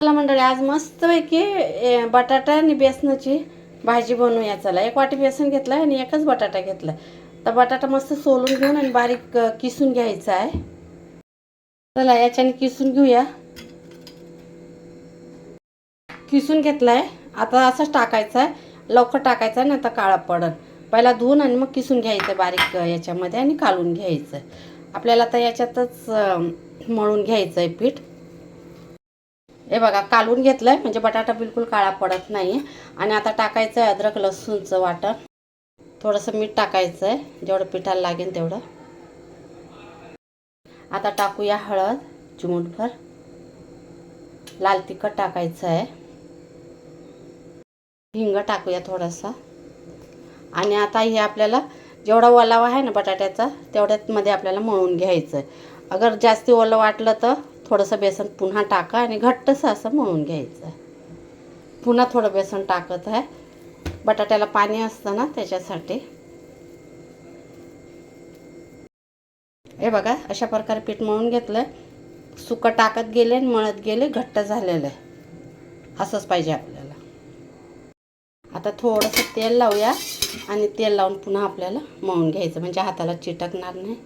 चला मंडळी आज मस्तपैकी बटाटा आणि बेसनाची भाजी बनवूया. चला एक वाटी बेसन घेतलं आणि एकच बटाटा घेतला तर बटाटा मस्त सोलून घेऊन आणि बारीक किसून घ्यायचा आहे. चला याच्याने किसून घेऊया. किसून घेतला आहे आता असंच टाकायचं आहे. लवकर टाकायचं आहे ना आता काळा पडन पहिला धुवून आणि मग किसून घ्यायचं बारीक याच्यामध्ये आणि कालून घ्यायचं आपल्याला आता याच्यातच मळून घ्यायचं आहे पीठ. हे बघा कालून घेतलंय म्हणजे बटाटा बिलकुल काळा पडत नाही. आणि आता टाकायचं आहे अद्रक लसूणचं वाटण. थोडंसं मीठ टाकायचं आहे जेवढं पिठाला लागेल तेवढं. आता टाकूया हळद चिमूटभर. लाल तिखट टाकायचं आहे हिंग टाकूया थोडासा. आणि आता हे आपल्याला जेवढा ओलावा आहे ना बटाट्याचा तेवढ्यात आपल्याला मळून घ्यायचं आहे अगर जास्ती ओलं वाटलं तर थोडंसं बेसन पुन्हा टाका आणि घट्टसं असं मळून घ्यायचं. आहे पुन्हा थोडं बेसन टाकत आहे. बटाट्याला पाणी असतं ना त्याच्यासाठी. हे बघा अशा प्रकारे पीठ मळून घेतलं सुकं टाकत गेले आणि मळत गेले घट्ट झालेलं आहे. असंच पाहिजे आपल्याला. आता थोडंसं तेल लावूया आणि तेल लावून पुन्हा आपल्याला मळून घ्यायचं. म्हणजे हाताला चिटकणार नाही.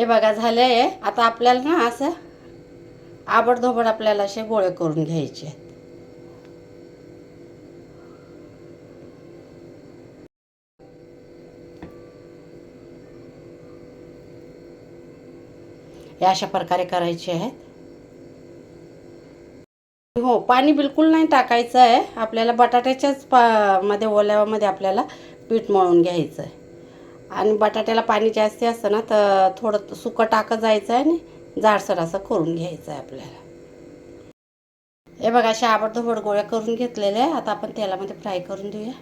हे बघा झाले आहे आता आपल्याला ना असं आबडधोबड आपल्याला असे गोळे करून घ्यायचे आहेत. हे अशा प्रकारे करायचे आहेत. हो पाणी बिलकुल नाही टाकायचं आहे. आपल्याला बटाट्याच्याच पा मध्ये ओल्यावामध्ये आपल्याला पीठ मळून घ्यायचं आहे. आणि बटाट्याला पाणी जास्ती असतं ना तर थोडं सुकं टाकत जायचं आहे आणि जाडसर असं करून घ्यायचं आहे आपल्याला. हे बघा अशा आबडधोबड गोळ्या करून घेतलेल्या आहे आता आपण तेलामध्ये फ्राय करून देऊया.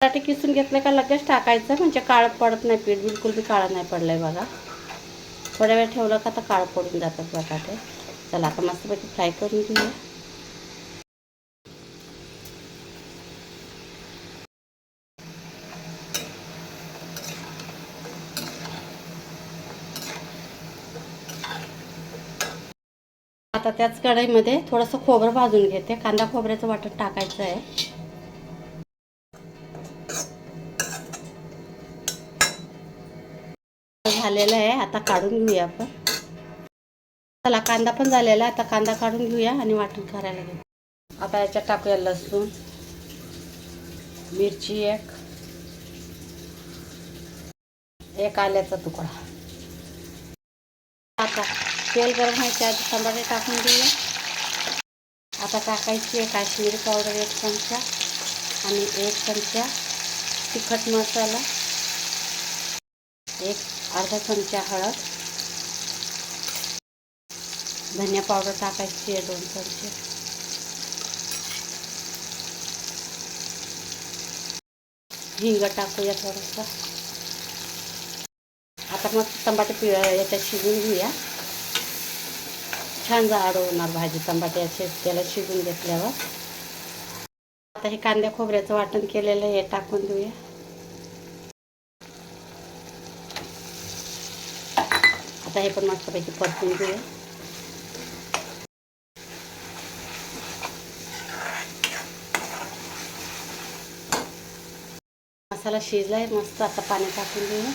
बटाटे किसून घेतले का लगेच टाकायचं म्हणजे काळं पडत नाही पीठ. बिलकुल बी काळं नाही पडलं आहे बघा. थोड्या वेळ ठेवलं का तर काळं पडून जातात बटाटे. चला आता मस्तपैकी फ्राय करून घेऊया. आता त्याच कढईमध्ये थोडंसं खोबरं भाजून घेते. कांदा खोबऱ्याचं वाटण टाकायचं आहे. झालेलं आहे. आता काढून घेऊया आपण. चला कांदा पण झालेला. आता कांदा काढून घेऊया आणि वाटण करायला घेऊ. आता याच्यात टाकूया लसूण मिरची एक एक आल्याचा तुकडा. आता तेल गरम व्हायच्या आधी टमाटे टाकून देऊया आता टाकायची आहे काश्मीरी पावडर एक चमचा आणि एक चमचा तिखट मसाला एक अर्धा चमचा हळद. धनिया पावडर टाकायची आहे दोन चमचे. हिंग टाकूया थोडंसं. आता मग टमाटे पि याच्यात शिजून घेऊया. छान जाड होणार भाजी टमाटे याचे त्याला शिजून घेतल्यावर. आता हे कांद्या खोबऱ्याचं वाटण केलेलं हे टाकून देऊया. आता हे पण मस्तपैकी परतून घेऊया. मसाला शिजलाय मस्त आता पाणी टाकून घेऊया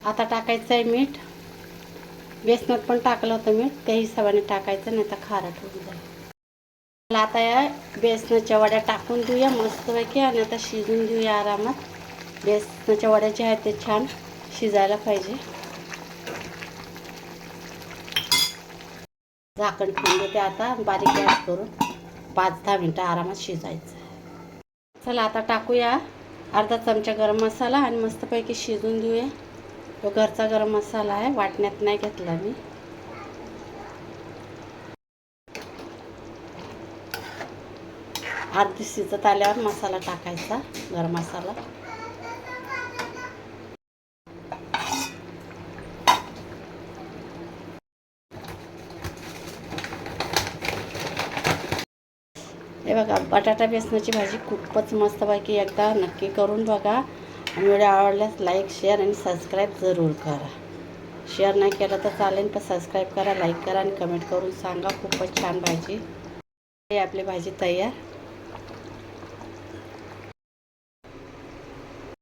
आता टाकायचं आहे मीठ. बेसनात पण टाकलं होतं मीठ. त्या हिशोबाने टाकायचं नाही तर खारट होऊन जाईल. मला आता या बेसनाच्या वड्या टाकून देऊया. मस्तपैकी. आणि आता शिजून देऊया आरामात. बेसनाच्या वड्या ज्या आहेत ते छान शिजायला पाहिजे. झाकण ठेवून देते आता बारीक गॅस करून पाच दहा मिनटं आरामात शिजायचं. चला आता टाकूया. अर्धा चमचा गरम मसाला आणि मस्तपैकी शिजून देऊया तो घरचा गरम मसाला आहे वाटण्यात नाही घेतला मी. अर्धी शिजत आल्यावर मसाला टाकायचा गरम मसाला. हे बघा बटाटा बेसनाची भाजी खूपच मस्तपैकी एकदा नक्की करून बघा. आणि व्हिडिओ आवडल्यास लाईक शेअर आणि सबस्क्राईब जरूर करा. शेअर नाही केलं तर चालेल पण सबस्क्राईब करा लाईक करा आणि कमेंट करून सांगा. खूपच छान भाजी. हे आपली भाजी तयार.